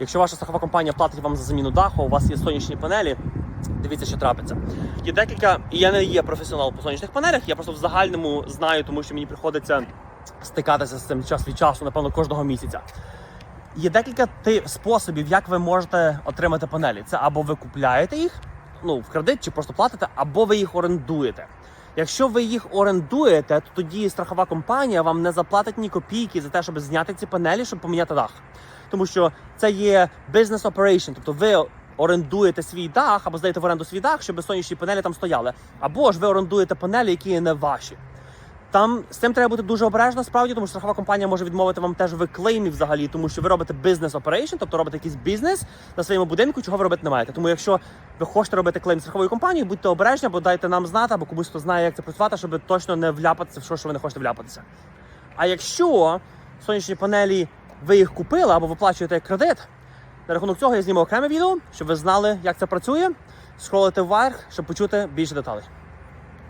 Якщо ваша страхова компанія платить вам за заміну даху, у вас є сонячні панелі. Дивіться, що трапиться. Є декілька, і я не є професіонал по сонячних панелях, я просто в загальному знаю, тому що мені приходиться стикатися з цим час від часу, напевно, кожного місяця. Є декілька способів, як ви можете отримати панелі. Це або ви купляєте їх ну, в кредит чи просто платите, або ви їх орендуєте. Якщо ви їх орендуєте, то тоді страхова компанія вам не заплатить ні копійки за те, щоб зняти ці панелі, щоб поміняти дах. Тому що це є business operation, тобто ви орендуєте свій дах або здаєте в оренду свій дах, щоб сонячні панелі там стояли. Або ж ви орендуєте панелі, які не ваші. Там з цим треба бути дуже обережно, справді, тому що страхова компанія може відмовити вам теж в клеймі взагалі, тому що ви робите бізнес operation, тобто робите якийсь бізнес на своєму будинку, чого ви робити не маєте. Тому якщо ви хочете робити клейм страхової компанії, будьте обережні, або дайте нам знати, або комусь хто знає, як це працювати, щоб точно не вляпатися в що, що ви не хочете вляпатися. А якщо сонячні панелі ви їх купили або виплачуєте як кредит, на рахунок цього я зніму окреме відео, щоб ви знали, як це працює. Скролите вверх, щоб почути більше деталей.